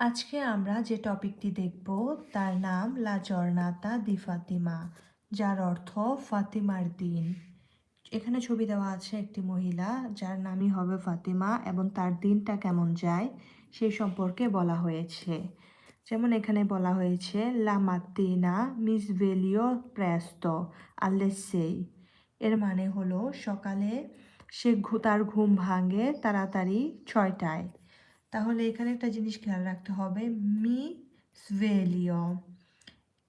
আজকে আমরা যে টপিকটি দেখব, তার নাম লা জর্নাতা দি ফাতিমা, যার অর্থ ফাতিমার দিন। এখানে ছবি দেওয়া আছে একটি মহিলা, যার নামই হবে ফাতিমা এবং তার দিনটা কেমন যায় সেই সম্পর্কে বলা হয়েছে। যেমন এখানে বলা হয়েছে, লা মাত্তিনা মিস ভেলিও প্রেস্তো আল্লেসেই। এর মানে হলো সকালে সে তার ঘুম ভাঙে তাড়াতাড়ি ছয়টায়। তাহলে এখানে একটা জিনিস খেয়াল রাখতে হবে। মি স্ভেলিও,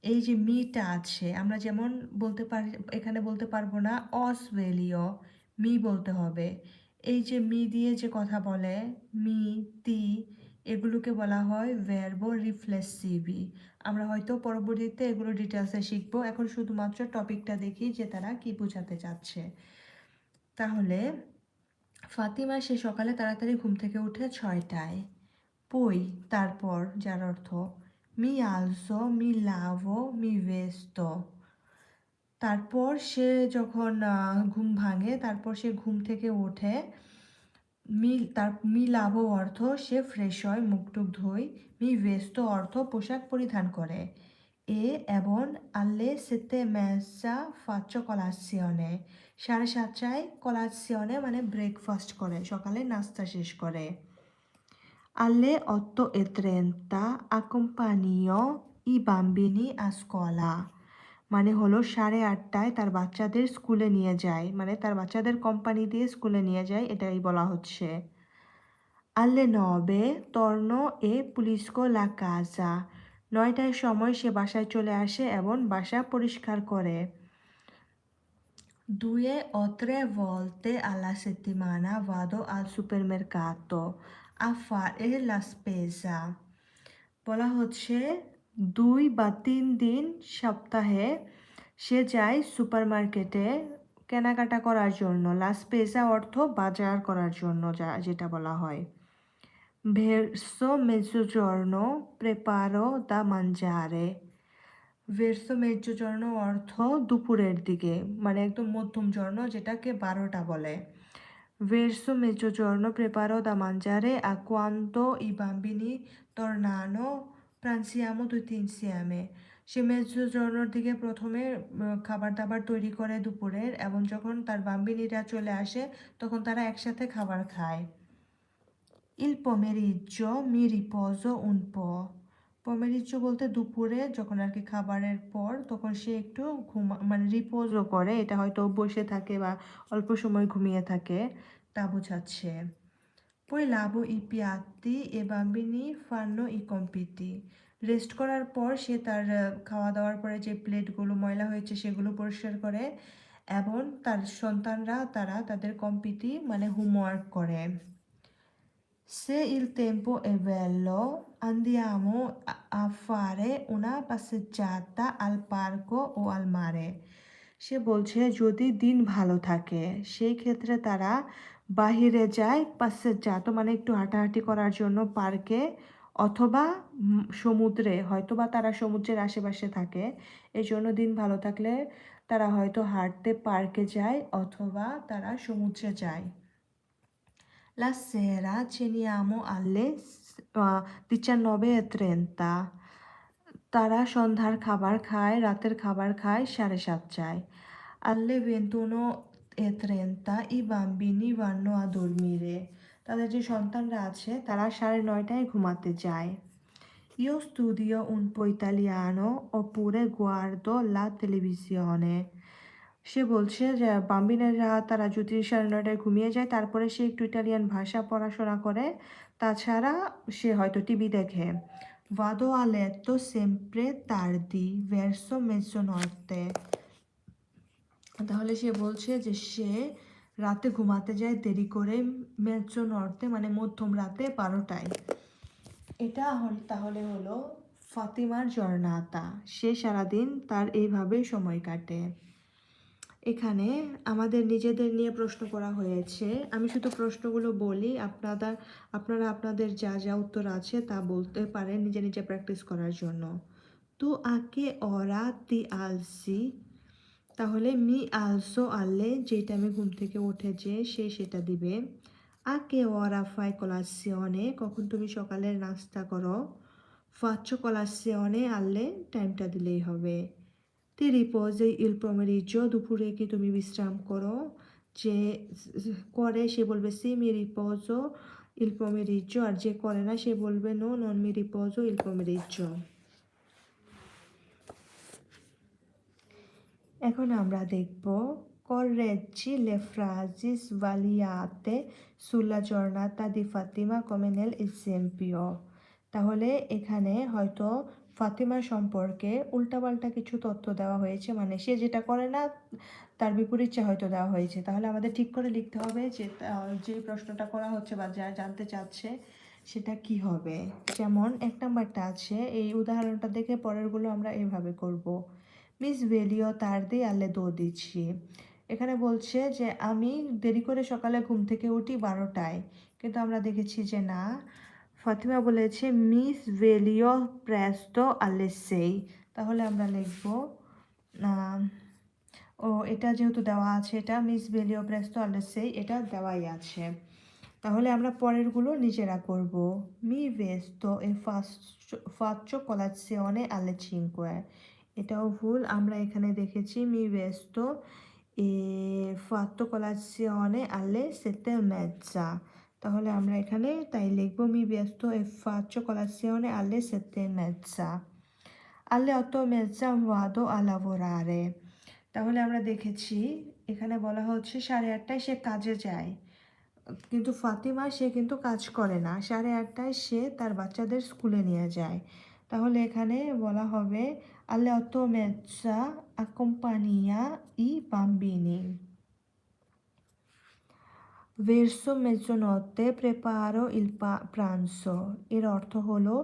এই যে মিটা আছে, আমরা যেমন বলতে পারি, এখানে বলতে পারব না, অসভেলিও, মি বলতে হবে। এই যে মি দিয়ে যে কথা বলে, মি, তি, এগুলোকে বলা হয় ভ্যারবো রিফ্লেক্সিভি আমরা হয়তো পরবর্তীতে এগুলো ডিটেলসে শিখব। এখন শুধুমাত্র টপিকটা দেখি যে তারা কি বোঝাতে চাচ্ছে। তাহলে ফাতিমা সে সকালে তাড়াতাড়ি ঘুম থেকে উঠে ছয়টায়। পই, তারপর, যার অর্থ, মি আলসো, মি লাভো, মি ভেস্তো। তারপর সে যখন ঘুম ভাঙে, তারপর সে ঘুম থেকে ওঠে, মি, তার, মি লাভো অর্থ, সে ফ্রেশ হয় মুখ টুক ধুই, মি ভেস্তো অর্থ, পোশাক পরিধান করে। এ, এবং আল্লে সেতে মেসা ফাচ্চো কলাসিয়নে সাড়ে সাতটায় কলাসিয়নে মানে ব্রেকফাস্ট করে, সকালে নাস্তা শেষ করে। Alle 8.30 accompagnò i bambini a scuola মানে হলো সাড়ে আটটায় তার বাচ্চাদের স্কুলে নিয়ে যায় মানে তার বাচ্চাদের কোম্পানি দিয়ে স্কুলে নিয়ে যায়, এটাই বলা হচ্ছে। alle nove torno e pulisco লা কাজা। নয়টার সময় সে বাসায় চলে আসে এবং বাসা পরিষ্কার করে। Due o tre volte alla settimana vado al supermercato a fare la spesa. বলা হচ্ছে দুই বা তিন দিন সপ্তাহে সে যায় সুপারমার্কেটে কেনাকাটা করার জন্য লা স্পেসা অর্থ বাজার করার জন্য যা যেটা বলা হয় verso mezzogiorno preparo da mangiare ভেরসোমেজ্য চরণ অর্থ দুপুরের দিকে মানে একদম মধ্যম চরণ যেটাকে বারোটা বলে। ভেরসো মেজো চরণ প্রেপারো দা মাঞ্জারে আকুয়ান্ত ই বাম্বিনী তর্নানো প্রান্সিয়ামো দুই তিন সিয়ামে সে মেজো চরণের দিকে প্রথমে খাবার দাবার তৈরি করে দুপুরের, এবং যখন তার বাম্বিনীরা চলে আসে, তখন তারা একসাথে খাবার খায়। ইল্প পমেরিজ্য মিরিপজ উনপ পমেরিচ্চ বলতে দুপুরে যখন আর কি খাবারের পর, তখন সে একটু ঘুমা মানে রিপোজও করে। এটা হয়তো বসে থাকে বা অল্প সময় ঘুমিয়ে থাকে, তা বোঝাচ্ছে। lavo i piatti e i bambini fanno i compiti rest করার পর সে তার খাওয়া দাওয়ার পরে যে প্লেটগুলো ময়লা হয়েছে সেগুলো পরিষ্কার করে এবং তার সন্তানরা, তারা তাদের কম্পিটি মানে হোমওয়ার্ক করে। Se il tempo è bello, andiamo a fare una passeggiata al parco o al mare. সে বলছে যদি দিন ভালো থাকে সেই ক্ষেত্রে তারা বাহিরে যায় পাসেজ্জাতো মানে একটু হাঁটাহাঁটি করার জন্য পার্কে অথবা সমুদ্রে হয়তোবা তারা সমুদ্রের আশেপাশে থাকে এই জন্য দিন ভালো থাকলে তারা হয়তো হাঁটতে পার্কে যায় অথবা তারা সমুদ্রে যায় La sera ceniamo alle uh, 19.30 তারা সন্ধ্যার খাবার খায় রাতের খাবার খায় সাড়ে সাতটায় alle 21.30 i bambini vanno a dormire তাদের যে সন্তানরা আছে তারা সাড়ে নয়টায় ঘুমাতে যায় Io studio un po' italiano oppure guardo la televisione সে বলছে যে বাম্বিনেরা তারা যদি নয়টায় ঘুমিয়ে যায় তারপরে সে একটু ইটালিয়ান ভাষা পড়াশোনা করে। তাছাড়া সে হয়তো টিভি দেখে। Vado a letto sempre tardi, verso mezzanotte. তাহলে সে বলছে যে সে রাতে ঘুমাতে যায় দেরি করে মেজো নর্তে মানে মধ্যম রাতে বারোটায়। এটা হল তাহলে হলো ফাতিমার জর্নাতা। সে সারাদিন তার এইভাবে সময় কাটে। এখানে আমাদের নিজেদের নিয়ে প্রশ্ন করা হয়েছে। আমি শুধু প্রশ্নগুলো বলি আপনারা আপনারা আপনাদের যা যা উত্তর আছে তা বলতে পারেন নিজে নিজে প্র্যাকটিস করার জন্য। তু আকে অরা তি আলসি। তাহলে মি আলসো আলে, যেটা আমি ঘুম থেকে উঠে যে, সে সেটা দিবে। che ora fai colazione? কখন তুমি সকালের নাস্তা করো? faccio colazione alle টাইমটা দিলেই হবে। Ti riposi il pomeriggio দুপুরে কি তুমি বিশ্রাম করো যে করে সে বলবে সি mi riposo il pomeriggio আর যে করে না সে বলবে no non mi riposo il pomeriggio এখন আমরা দেখব correggi le frasi sbagliate sulla giornata di Fatima come nell'esempio তাহলে এখানে হয়তো ফাতিমা সম্পর্কে উল্টাপাল্টা কিছু তথ্য দেওয়া হয়েছে। মানে সে যেটা করে না, তার বিপরীতটা হয়তো দেওয়া হয়েছে। তাহলে আমাদের ঠিক করে লিখতে হবে যে যে প্রশ্নটা করা হচ্ছে বা যা জানতে চাচ্ছে, সেটা কি হবে? যেমন, এক নাম্বারটা আছে, এই উদাহরণটা দেখে পরেরগুলো আমরা এভাবে করব। মিস ভেলিও তার দিয়ে আলে দো দিচ্ছি। এখানে বলছে যে, আমি দেরি করে সকালে ঘুম থেকে উঠি বারোটায়। কিন্তু আমরা দেখেছি যে, না ফাতিমা বলেছে, মিস ভেলিও প্রেস্তো আলেসেই। তাহলে আমরা লিখব ও, এটা যেহেতু দেওয়া আছে, এটা মিস ভেলিও প্রেস্তো আলেসেই, এটা দেওয়াই আছে। তাহলে আমরা পরেরগুলো নিজেরা করব। মি ভেস্তো এ ফাচ্চো কলাজিওনে আলে চিনকোয়ে এটাও ভুল, আমরা এখানে দেখেছি, মি ভেস্তো এ ফাত্তো কলাজিওনে আলে সেতে মেজ্জা তাহলে আমরা এখানে তাই লিখব, মি ব্যস্ত ফাচ্চো কলাজিওনে আলে সেতে মেজ্জা। alle otto e mezza vado a lavorare তাহলে আমরা দেখেছি, এখানে বলা হচ্ছে সাড়ে আটটায় সে কাজে যায়। কিন্তু ফাতিমা, সে কিন্তু কাজ করে না। সাড়ে আটটায় সে তার বাচ্চাদের স্কুলে নিয়ে যায়। তাহলে এখানে বলা হবে alle otto e mezza ই bambini verso mezzanotte preparo il pranzo এর অর্থ হলো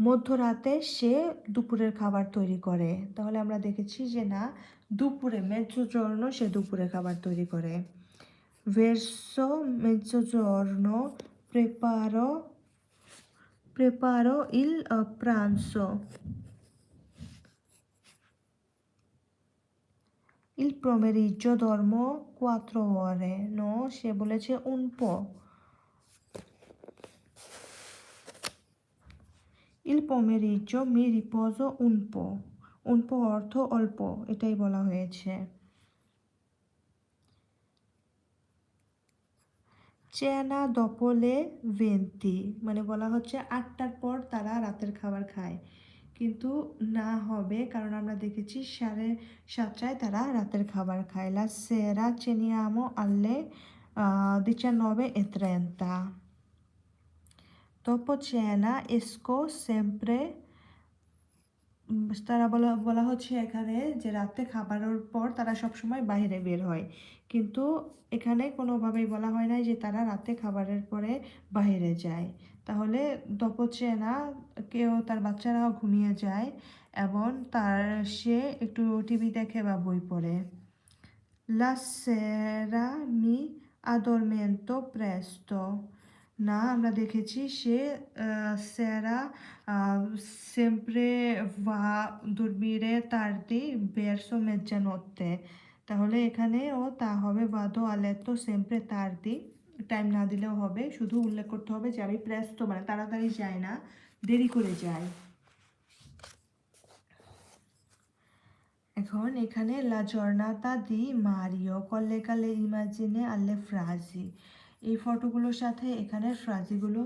মধ্যরাতে সে দুপুরের খাবার তৈরি করে তাহলে আমরা দেখেছি যে না দুপুরে মেজ্জোজর্ণ সে দুপুরে খাবার তৈরি করে verso mezzogiorno preparo preparo il eh, pranzo il pomeriggio dormo 4 ore no সে বলেছে un po' il pomeriggio mi riposo un po' un po' অর্থ অল্প এটাই বলা হয়েছে চেনা দপলে ভেন্তি মানে বলা হচ্ছে আটটার পর তারা রাতের খাবার খায় কিন্তু না হবে। কারণ আমরা দেখেছি সাড়ে সাতটায় তারা রাতের খাবার খায়। লা সেরা alle uh, 19 e 30 dopo cena esco sempre তারা বলা বলা হচ্ছে এখানে যে রাতে খাবারের পর তারা সবসময় বাইরে বের হয়। কিন্তু এখানে কোনোভাবেই বলা হয় না যে তারা রাতে খাবারের পরে বাইরে যায়। তাহলে দপচে না কেউ তার বাচ্চারাও ঘুমিয়ে যায় এবং তার সে একটু টিভি দেখে বা বই পড়ে। লাসেরা মি আদরমেন্ত প্রেস্ত। না, আমরা দেখেছি সে সেরা সেম্প্রে বা দুর্বীরে তার দি মেজ্জা মেজ্জানোতে তাহলে এখানে ও তা হবে বাধো আলেত সেম্প্রে তার দিই টাইম না দিলেও হবে। শুধু উল্লেখ করতে হবে যে, আমি প্রেস্তো মানে তাড়াতাড়ি যাই না, দেরি করে যাই। এখন এখানে, লা giornata di Mario collega le immagini alle frasi এই ফটোগুলোর সাথে এখানে ফ্রাজিগুলো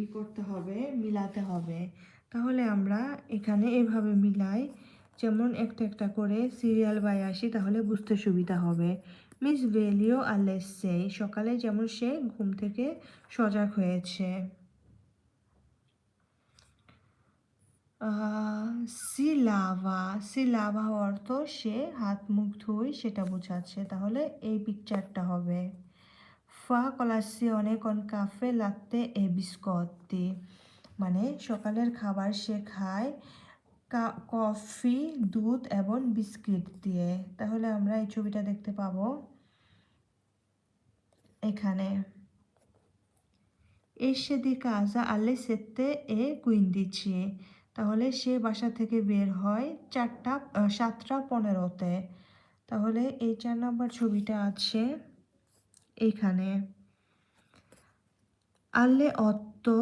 ই করতে হবে, মিলাতে হবে। তাহলে আমরা এখানে এভাবে মিলাই, যেমন একটা একটা করে সিরিয়াল বাই আসি, তাহলে বুঝতে সুবিধা হবে। মিস ভেলিও আলেসে সকালে যেমন সে ঘুম থেকে সজাগ হয়েছে। সি লাভা সি লাভা অর্থ সে হাত মুখ ধুই সেটা বোঝাচ্ছে। তাহলে এই পিকচারটা হবে। ফা colazione con caffè latte e biscotti মানে সকালের খাবার সে খায়। কফি, দুধ এবং বিস্কিট দিয়ে। তাহলে আমরা এই ছবিটা দেখতে পাবো। এখানে। esce di casa alle sette e quindici তাহলে সে বাসা থেকে বের হয় চারটা সাতটা পনেরোতে। তাহলে এই চার নম্বর ছবিটা আছে এইখানে alle otto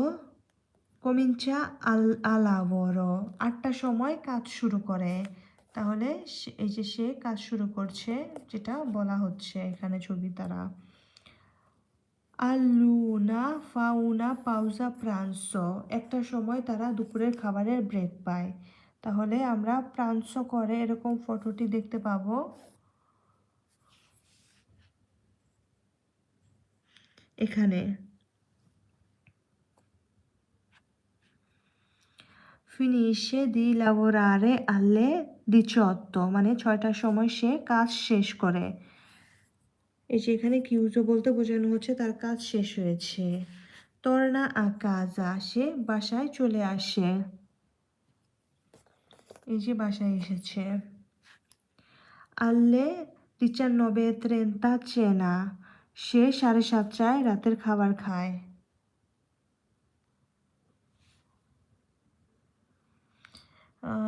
comincia আল lavoro আটটার সময় কাজ শুরু করে। তাহলে এই যে সে কাজ শুরু করছে, যেটা বলা হচ্ছে এখানে ছবি তারা আলুনা ফাউনা পাউজা প্রাংস একটা সময় তারা দুপুরের খাবারের ব্রেক পায়। তাহলে আমরা প্রাংস করে এরকম ফটোটি দেখতে পাবো। এখানে ফিনিশে দি লাভোরারে alle 18 মানে ছয়টার সময় সে কাজ শেষ করে। এই যে এখানে কিউজো বলতে বোঝানো হচ্ছে, তার কাজ শেষ হয়েছে। তর্না আকাজা, সে বাসায় চলে আসে। এই যে বাসায় এসেছে। আল্লে ডিচান্নবে ত্রেন্তা চেনা, সে সাড়ে সাতটায় রাতের খাবার খায়।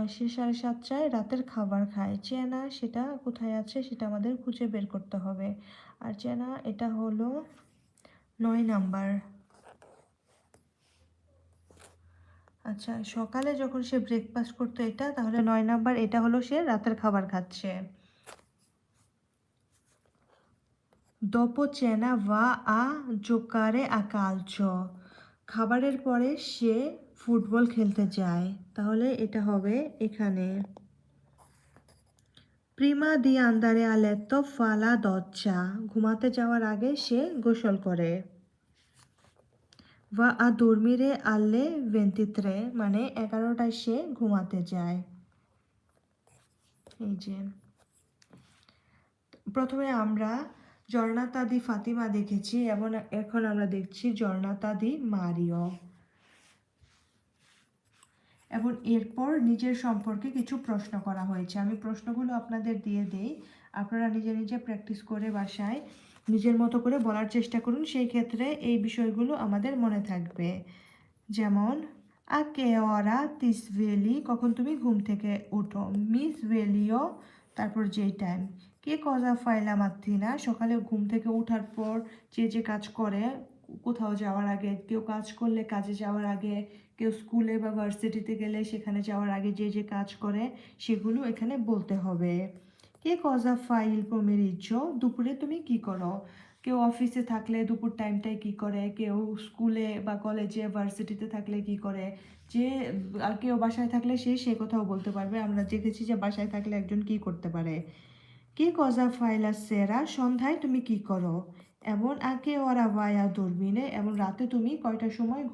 সে সাড়ে সাতটায় রাতের খাবার খায়। চেনা সেটা কোথায় আছে সেটা আমাদের খুঁজে বের করতে হবে। আর চেনা, এটা হলো নয় নাম্বার। আচ্ছা সকালে যখন সে ব্রেকফাস্ট করতো এটা, তাহলে নয় নাম্বার, এটা হলো সে রাতের খাবার খাচ্ছে। dopo cena va আ জোকারে calcio খাবারের পরে সে ফুটবল খেলতে যায়, তাহলে এটা হবে এখানে। প্রিমা দি আন্দারে fa la doccia ঘুমাতে যাওয়ার আগে সে গোসল করে। va a dormire alle 23 মানে এগারোটায় সে ঘুমাতে যায়। এই যে। প্রথমে আমরা জর্নাতাদি ফাতিমা দেখেছি, এবং এখন আমরা দেখছি জর্নাতাদি মারিও। এবং এরপর নিজের সম্পর্কে কিছু প্রশ্ন করা হয়েছে। আমি প্রশ্নগুলো আপনাদের দিয়ে দেই। আপনারা নিজে নিজে প্র্যাকটিস করে বাসায় নিজের মতো করে বলার চেষ্টা করুন। সেই ক্ষেত্রে এই বিষয়গুলো আমাদের মনে থাকবে। যেমন আ কে অরা তিস ভেলি, কখন তুমি ঘুম থেকে উঠো? মিস ভেলিও, তারপর যেই টাইম কে কজা ফাইলা মাত্রিনা সকালে ঘুম থেকে ওঠার পর যে যে কাজ করে, কোথাও যাওয়ার আগে, কেউ কাজ করলে কাজে যাওয়ার আগে কেউ স্কুলে বা ভার্সিটিতে গেলে সেখানে যাওয়ার আগে যে যে কাজ করে সেগুলো এখানে বলতে হবে। কে কজা ফাইল পমেরিজ্জ দুপুরে তুমি কি করো? কেউ অফিসে থাকলে দুপুর টাইমটায় কি করে? কেউ স্কুলে বা কলেজে, ভার্সিটিতে থাকলে কি করে? যে, আর কেউ বাসায় থাকলে সে সে কথাও বলতে পারবে। আমরা দেখেছি যে বাসায় থাকলে একজন কি করতে পারে। কে কজা ফাইলা সেরা? সন্ধ্যায় তুমি কি করো? এমন আকে ওরা ভায়া দূরবীনে? এবং রাতে তুমি কয়টার সময়